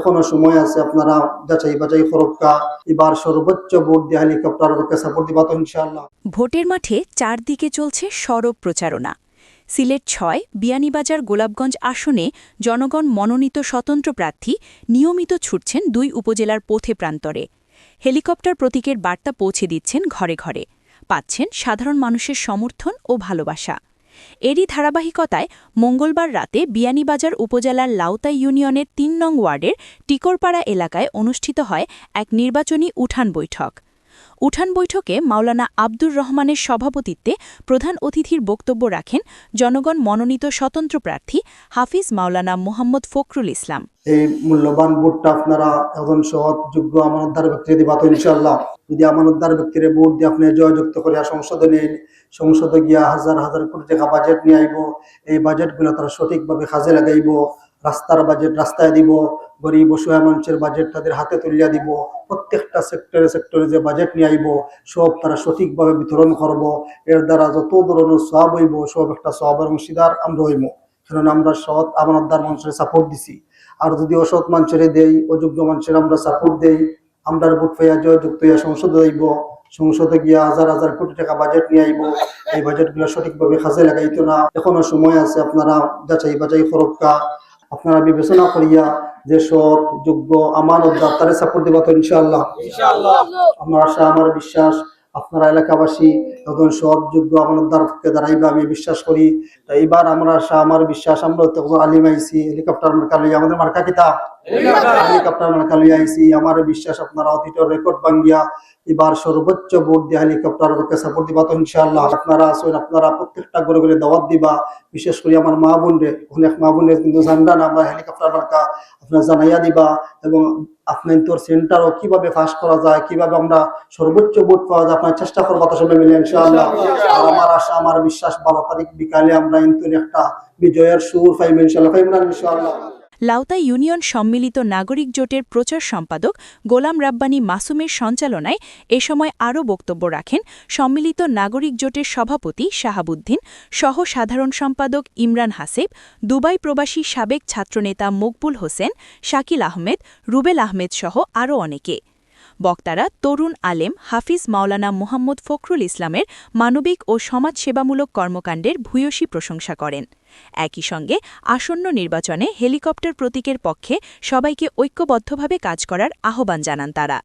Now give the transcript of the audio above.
এখনও সময় আছে আপনারা যাচাই বাছাই ফরক্কা এবার সর্বোচ্চ ভোট দিয়ে হেলিকপ্টারকে সাপোর্ট দিবা তো ইনশাআল্লাহ। ভোটের মাঠে চারদিকে চলছে সরব প্রচারণা। সিলেট ছয়, বিয়ানীবাজার গোলাপগঞ্জ আসনে জনগণ মনোনীত স্বতন্ত্র প্রার্থী নিয়মিত ছুটছেন দুই উপজেলার পথে প্রান্তরে। হেলিকপ্টার প্রতীকের বার্তা পৌঁছে দিচ্ছেন ঘরে ঘরে। পাচ্ছেন সাধারণ মানুষের সমর্থন ও ভালোবাসা। এরই ধারাবাহিকতায় মঙ্গলবার রাতে বিয়ানীবাজার উপজেলার লাউতাই ইউনিয়নের তিন নং ওয়ার্ডের টিকরপাড়া এলাকায় অনুষ্ঠিত হয় এক নির্বাচনী উঠান বৈঠক। উঠান বৈঠকে মাওলানা আব্দুর রহমানের সভাপতিত্বে প্রধান অতিথির বক্তব্য রাখেন জনগণ মনোনীত স্বতন্ত্র প্রার্থী হাফিজ মাওলানা মোহাম্মদ ফখরুল ইসলাম। এই মূল্যবান ভোটটা আপনারা একজন সৎ, যোগ্য, আমানতদার ব্যক্তিরে দিবা তো ইনশাআল্লাহ। যদি আমানতদার ব্যক্তিরে ভোট দিয়ে আপনি জয়যুক্ত করে সংসদে নেন, সংসদে গিয়া হাজার হাজার কোটি টাকা বাজেট নিয়ে আইব, এই বাজেটগুলো তারা সঠিকভাবে কাজে লাগাইব, রাস্তার বাজেট রাস্তায় দিব গরিব অসহায় মানুষের বাজেট তাদের হাতে তুলিয়া দিব, প্রত্যেকটা সেক্টরে সেক্টরে যে বাজেট নিয়ে আইব, সব তারা সঠিকভাবে বিতরণ করব। এর দ্বারা যত ধরনের সব হইব, সব একটা সবের অংশীদার আমরা হইব। কারণ আমরা সৎ, আমানতদার মানুষের সাপোর্ট দিছি। আর যদি অসৎ মানুষের দেই, অযোগ্য মানুষের আমরা সাপোর্ট দেই, আমরা ভোট পাইয়া জয়যুক্ত হইয়া সংসদে যাইব। সংসদে গিয়া হাজার হাজার কোটি টাকা বাজেট নিয়ে আইব। এই বাজেটগুলো সঠিকভাবে কাজে লাগাইতো না। এখনও সময় আছে আপনারা যাচাই বাছাই ফরক্কা আপনারা বিবেচনা করিয়া যে সৎ যোগ্য আমার ডাক্তারের সাপোর্ট দেবা তো ইনশাআল্লাহ। আমার আশা আমার বিশ্বাস আপনারা এলাকাবাসী তখন সৎ যোগ্য আমার পক্ষে দাঁড়াইবে আমি বিশ্বাস করি। তো এইবার আমরা আশা আমার বিশ্বাস আমরা তখন আলিম আইসি হেলিকপ্টার মার্কা লই আমাদের মার্কা কিতা হেলিকপ্টার আইসি আমার বিশ্বাস আপনারা অতীতের রেকর্ড ভাঙ্গিয়া এবার সর্বোচ্চ ভোট দিয়ে হেলিকপ্টারকে সাপোর্ট দিবা তো ইনশাআল্লাহ। আপনারা আসুন আপনারা প্রত্যেকটা করে করে দাওয়াত দিবা বিশেষ করে আমার মা বোন রে অনেক মা বোনের কিন্তু না আমরা হেলিকপ্টার আপনারা জানাইয়া দিবা এবং আপনার তোর সেন্টারও কীভাবে ফাঁস করা যায় কীভাবে আমরা সর্বোচ্চ ভোট পাওয়া যায় আপনার চেষ্টা করব তো সবাই মিলে ইনশাআল্লাহ। আর আমার আশা আমার বিশ্বাস বারো তারিখ বিকালে আমরা কিন্তু একটা বিজয়ের সুর পাইব ইনশাআল্লাহ পাইব না ইনশাআল্লাহ। লাউতা ইউনিয়ন সম্মিলিত নাগরিক জোটের প্রচার সম্পাদক গোলাম রাব্বানী মাসুমের সঞ্চালনায় এ সময় আরও বক্তব্য রাখেন। সম্মিলিত নাগরিক জোটের সভাপতি শাহাবুদ্দিন সহ সাধারণ সম্পাদক ইমরান হাসেব, দুবাই প্রবাসী সাবেক ছাত্রনেতা মকবুল হোসেন, শাকিল আহমেদ, রুবেল আহমেদ সহ আরও অনেকে। বক্তারা তরুণ আলেম হাফিজ মাওলানা মোহাম্মদ ফখরুল ইসলামের মানবিক ও সমাজসেবামূলক কর্মকাণ্ডের ভূয়সী প্রশংসা করেন। একই সঙ্গে আসন্ন নির্বাচনে হেলিকপ্টার প্রতীকের পক্ষে সবাইকে ঐক্যবদ্ধভাবে কাজ করার আহ্বান জানান তারা।